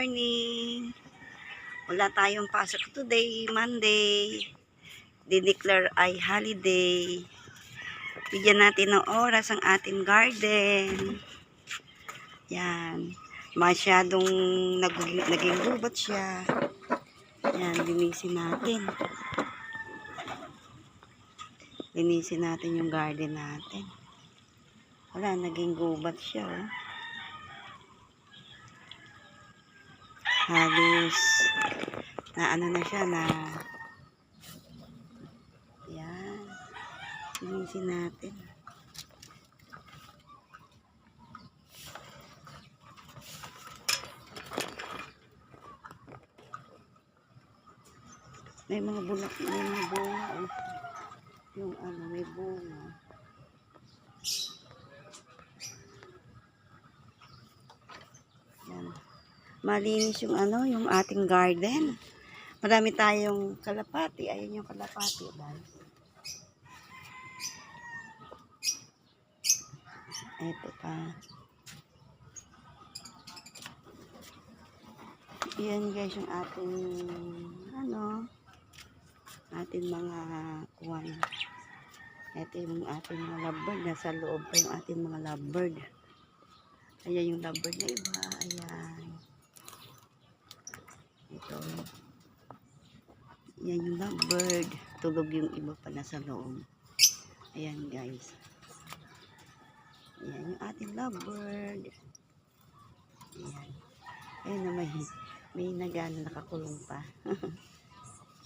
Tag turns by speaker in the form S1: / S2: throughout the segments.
S1: morning. Wala tayong pasok today, Monday. Dideclare ay holiday. Bigyan natin ng oras ang ating garden. Yan. Masyadong nag naging gubat siya. Yan, linisin natin. Linisin natin yung garden natin. Wala, naging gubat siya. Oh. Halos na ano na siya na yan. Linisin natin. May mga bulak, may mga bunga. Oh. Yung ano, may bunga. Yan. Malinis yung ano, yung ating garden. Marami tayong kalapati. Ayun yung kalapati, guys. Ito pa. Yan guys yung ating ano ating mga kuwan. Ito yung ating mga lovebird. Nasa loob pa yung ating mga lovebird. Ayan yung lovebird na iba. Ayan. Ito. Ayan yung lovebird. Tulog yung iba pa nasa loob. Ayan guys. Ayan yung ating lovebird. Ayan. Ayun na may, may nagano nakakulong pa.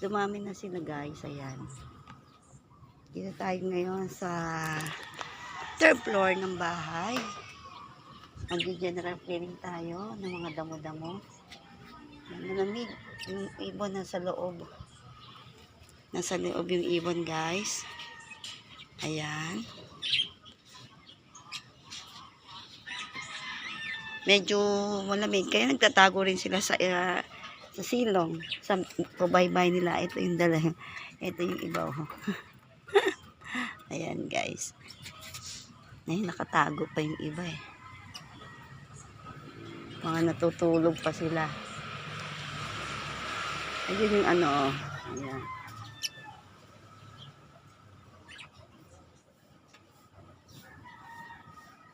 S1: Dumami na sila guys. Ayan. Dito tayo ngayon sa third floor ng bahay. Mag-general cleaning tayo ng mga damo-damo. Malamig. Yung ibon nasa loob. Nasa loob yung ibon guys. Ayan. Medyo malamig. Kaya nagtatago rin sila sa uh, sa silong. Sa pabaybay nila. Ito yung dala. Ito yung iba. Oh. Ayan guys. Ay, nakatago pa yung iba eh. Mga natutulog pa sila. Ayun yung ano oh. Ayan.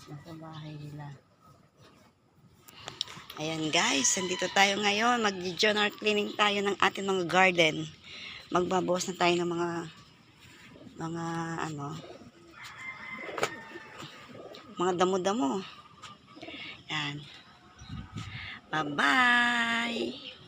S1: Nasa bahay nila. Ayan guys, nandito tayo ngayon. Mag-journal cleaning tayo ng ating mga garden. Magbabawas na tayo ng mga mga ano mga damo-damo. Yan. Bye-bye.